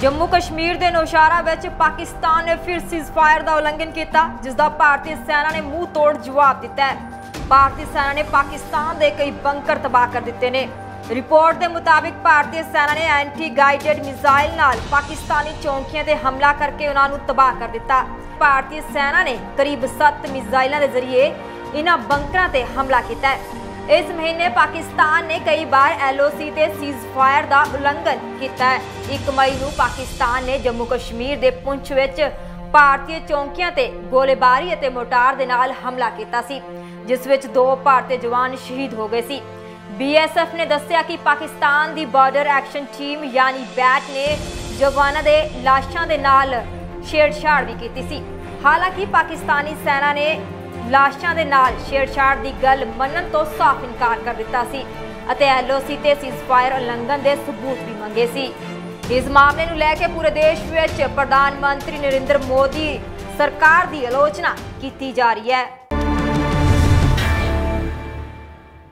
ਜੰਮੂ ਕਸ਼ਮੀਰ ਦੇ ਨੌਸ਼ਾਰਾ ਵਿੱਚ ਪਾਕਿਸਤਾਨ ਨੇ ਫਿਰ ਸੀਜ਼ਫਾਇਰ ਦਾ ਉਲੰਘਣ ਕੀਤਾ ਜਿਸ ਦਾ ਭਾਰਤੀ ਸੈਨਾ ਨੇ ਮੂੰਹ ਤੋੜ ਜਵਾਬ ਦਿੱਤਾ ਹੈ। ਭਾਰਤੀ ਸੈਨਾ ਨੇ ਪਾਕਿਸਤਾਨ ਦੇ ਕਈ ਬੰਕਰ ਤਬਾਹ ਕਰ ਦਿੱਤੇ ਨੇ। ਰਿਪੋਰਟ ਦੇ ਮੁਤਾਬਿਕ ਭਾਰਤੀ ਸੈਨਾ ਨੇ ਐਂਟੀ ਗਾਈਡਡ ਮਿਜ਼ਾਈਲ ਨਾਲ ਪਾਕਿਸਤਾਨੀ ਚੌਂਕੀਆਂ ਤੇ ਹਮਲਾ ਕਰਕੇ ਉਹਨਾਂ ਨੂੰ ਤਬਾਹ ਕਰ ਦਿੱਤਾ। ਭਾਰਤੀ ਸੈਨਾ ਨੇ ਕਰੀਬ 7 ਮਿਜ਼ਾਈਲਾਂ ਦੇ ਜ਼ਰੀਏ ਇਹਨਾਂ ਬੰਕਰਾਂ ਤੇ ਹਮਲਾ ਕੀਤਾ ਹੈ। ਇਸ ਮਹੀਨੇ ਪਾਕਿਸਤਾਨ ਨੇ ਕਈ ਵਾਰ ਐਲਓਸੀ ਤੇ ਸੀਜ਼ਫਾਇਰ ਦਾ ਉਲੰਘਣ ਕੀਤਾ ਹੈ। 1 ਮਈ ਨੂੰ ਪਾਕਿਸਤਾਨ ਨੇ ਜੰਮੂ ਕਸ਼ਮੀਰ ਦੇ ਪੁੰਛ ਵਿੱਚ ਭਾਰਤੀ ਚੌਂਕੀਆਂ ਤੇ ਗੋਲੀਬਾਰੀ ਅਤੇ ਮੋਟਾਰ ਦੇ ਨਾਲ ਹਮਲਾ ਕੀਤਾ ਸੀ, ਜਿਸ ਵਿੱਚ ਦੋ ਭਾਰਤੀ ਜਵਾਨ ਸ਼ਹੀਦ ਹੋ ਗਏ ਸੀ। ਬੀਐਸਐਫ ਨੇ ਦੱਸਿਆ ਕਿ ਪਾਕਿਸਤਾਨ ਦੀ ਬਾਰਡਰ ਐਕਸ਼ਨ ਟੀਮ ਯਾਨੀ ਬੈਟ ਨੇ ਜਵਾਨਾਂ ਦੇ ਲਾਸ਼ਾਂ ਦੇ ਨਾਲ ਛੇੜਛਾੜ ਵੀ ਕੀਤੀ ਸੀ। ਹਾਲਾਂਕਿ ਪਾਕਿਸਤਾਨੀ ਸੈਨਾ ਨੇ ਲਾਸ਼ਾਂ ਦੇ ਨਾਲ ਛੇੜਛਾੜ ਦੀ ਗੱਲ ਮੰਨਣ ਤੋਂ ਸਾਫ਼ ਇਨਕਾਰ ਕਰ ਦਿੱਤਾ ਸੀ ਅਤੇ ਐਲਓਸੀ ਤੇ ਸੀਜ਼ਫਾਇਰ ਉਲੰਘਣ ਦੇ ਸਬੂਤ ਵੀ ਮੰਗੇ ਸੀ। ਇਸ ਮਾਮਲੇ ਨੂੰ ਲੈ ਕੇ ਪੂਰੇ ਦੇਸ਼ ਵਿੱਚ ਪ੍ਰਧਾਨ ਮੰਤਰੀ ਨਰਿੰਦਰ ਮੋਦੀ ਸਰਕਾਰ ਦੀ ਆਲੋਚਨਾ ਕੀਤੀ ਜਾ ਰਹੀ ਹੈ।